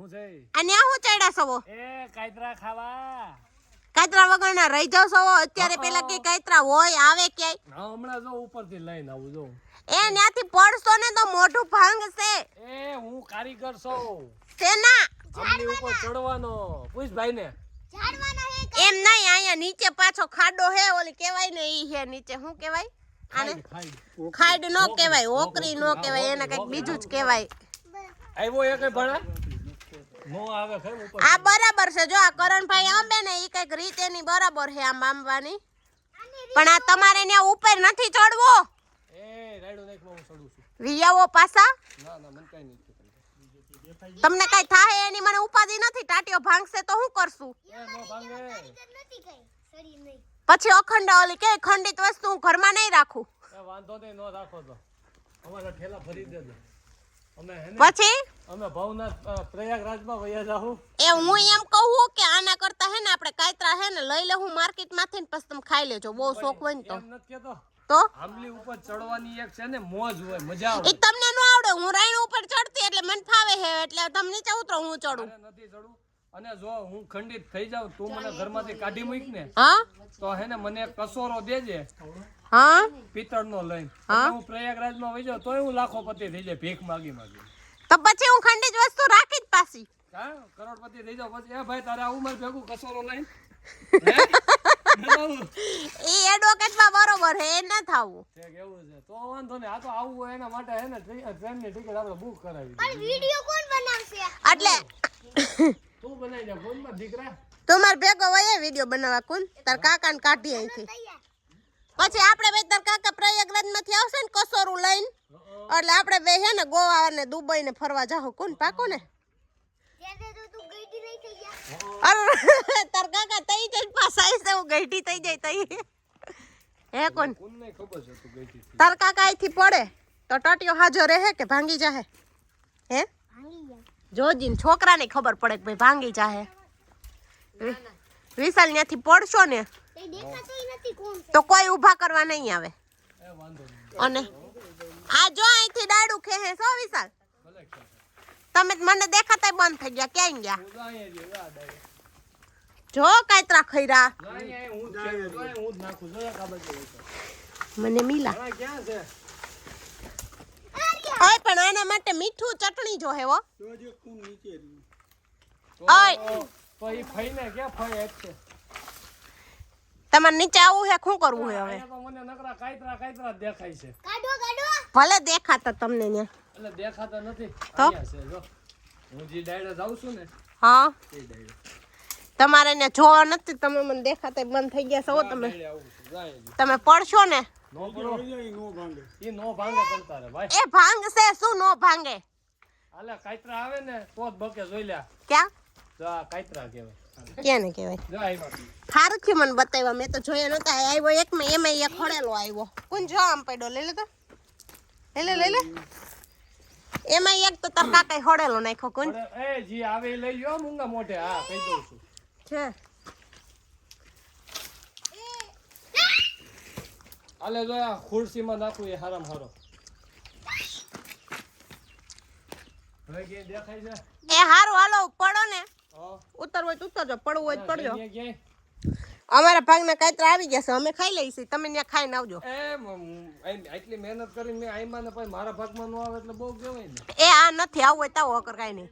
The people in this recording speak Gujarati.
હું છે અને આ હું ચડ્યા સવો એ કાયતરા ખાવા. કાતરા વગરના રહી જાવ સવો અત્યારે પેલા કે કાતરા હોય આવે ક્યાંય? હા હમણાં જો ઉપરથી લઈને આવું જો. એ ન્યાથી પડશો ને તો મોઢું ભાંગશે એ હું કારીગર છું. શેના? આમની ઉપર ચડવાનો. પૂછ ભાઈ ને એમ નહીં અહીંયા નીચે પાછો ખાડો હે ઓલી કેવાય ને ઈ હે નીચે. શું કેવાય આને? ખાડ નો કેવાય ઓકરી. નો કેવાય એને કંઈક બીજું જ કેવાય આવ્યો એ કઈ ભણા? આ બરાબર છે. જો આ કરણભાઈ આંબે ને એ કંઈક રીતે ની બરાબર છે આમ આંબવાની. પણ આ તમારે ત્યાં ઉપર નથી ચડવો. એ રાયડો નાખમાં હું ચડું છું. વિયાવો પાછા. ના ના મને કઈ નહીં થયું. તમને કઈ થાય એની? મને ઉપાધિ નથી. ટાટીઓ ભાંગશે તો હું કરશું? એ નો ભાંગે પછી અખંડ ઓલી કે ખંડિત વસ્તુ હું ઘરમાં નહીં રાખું. વાંધો નહીં ન રાખો તો. અમારા ઠેલા ફરી દેજો. પછી? અમે ભવનાથ પ્રયાગરાજમાં વયા જાહું. એ હું એમ કહું કે આના કરતા હે ને આપણે કાયતરા હે ને લઈ લેવું માર્કેટમાંથી ને પછી તમે ખાઈ લેજો. બહુ શોખ હોય ને તો. એમ નથી કેતો. તો? આંબલી ઉપર ચડવાની એક છે ને મોજ હોય મજા એ તમને ન આવડે. હું રાઈણ ઉપર ચડતી એટલે મને ફાવે હે એટલે તમે નીચે ઉતરો હું ચડું. નથી ચડવું. અને જો હું ખંડિત થઈ જાઉં તું મને ઘરમાંથી કાઢી મૂક ને હા? તો હે ને મને કસોરો દેજે. હા? પિત્તળનો લઈને. હા. હું પ્રયાગરાજમાં વઈ જાઉં તોય હું લાખોપતિ થઈ જાય ભીખ માગી માગી. તો પછી હું ખંડિત વસ્તુ રાખી જ પાછી. હા? કરોડપતિ થઈ જાઉં પછી. એ ભાઈ તારે આવું મારે ભેગું કસોરો લઈને. એ એડવોકેટમાં બરોબર હે ન થાવું. ઠીક, એવું છે? તો વાંધો નહીં આ તો આવું હોય એના માટે હે ને ટ્રેનની ટિકિટ આપણે બુક કરાવી પણ વિડિયો કોણ બનાવશે? એટલે બનાવી દે ફોનમાં દીકરા. તમાર ભેગો હોય વીડિયો બનાવવા કુન? તાર કાકાને કાઢી અહીંથી પછી આપણે બે તાર કાકા પ્રયાગરાજમાંથી આવશે ને કસોરું લઈને એટલે આપણે બે હે ને ગોવા અને દુબઈ ને ફરવા જાહો કોણ પાકો ને? ત્યારે તો તું ગઈડી નહીં થઈ ગયા. અરે તાર કાકા તઈ જઈને પાછા આવશે હું થઈ જાય તઈ. હે કોણ કોને? ખબર છે તું ગઈ હતી તાર કાકા અહીંથી પડે તો ટટીઓ હાજો રહે કે ભાંગી જાહે? હે? ભાંગી ગયા. જોજીન છોકરાને ખબર પડે કે ભાઈ ભાંગી જાહે. વિશાલ ત્યાંથી પડશો ને તે દેખાતું નથી કોણ છે. તો કોઈ ઊભા કરવા નહીં આવે. અને આ જો અહીંથી ડાડું ખેહે છો વિશાલ? તમે મને દેખાતાય બંધ થઈ ગયા ક્યાં ગયા? જા કાતરા ખૈરા મને મિલા. ક્યાં જ પણ આના માટે મીઠું ચટણી જો હે હો. ઓય. ફઈને ક્યાં ફઈ છે? તમારે નીચે આવવું હે શું કરવું હે હવે? મને નકરા કાયતરા કાયતરા દેખાય છે. કાઢો કાઢો. ભલે દેખાતા તમને ને એટલે દેખાતા નથી. તો? જો. હું જે ડાયરે જાઉં છું ને હા. એ ડાયરે. તમારે ને જોવા નથી તમે મને દેખાતા બંધ થઈ ગયા છો તમે. આવું છું. તમે પડશો ને? નો પડો ઈ નો ભાંગે. તમતારે ભાઈ. એ ભાંગશે શું નો ભાંગે? આલે કાયતરા આવે ને તો બકે જોઈ લ્યા. ક્યાં? જો આ કાયતરા કહેવાય. ક્યાં ને કહેવાય? જો આવ્યા સારું થયું મને બતાવ્યા મેં તો જોયા નતા આવ્યો એક મેં એમાં એક ખોડેલો આવ્યો. કોણ જો આમ પડ્યો? લઈ લે તો. લઈ લે લઈ લે. એમાં એક તો તાર કાકાએ ખોડેલો નાખ્યો કોણ? એ જી આવે લઈ લ્યો મૂંગા મોઢે હા કહી દઉં છું. છે. આલે જો આ ખુરશીમાં નાખું એ હારામ હારો. હવે ક્યાંય દેખાય છે? એ હારું હાલો પડો ને. હા. હોય તો ઉતરજો પડવું હોય તો પડજો. અમારા ભાગ ભાગના કાતરા આવી ગયા છે અમે ખાઈ લઈશું. તમે ત્યાં ખાઈને આવજો. એ આટલી મહેનત કરીને મેં આઈમાં ને પછી મારા ભાગમાં ન આવે એટલે બહુ કહેવાય ને. એ આ નથી આવું હોય તો વગર કાંઈ નહીં.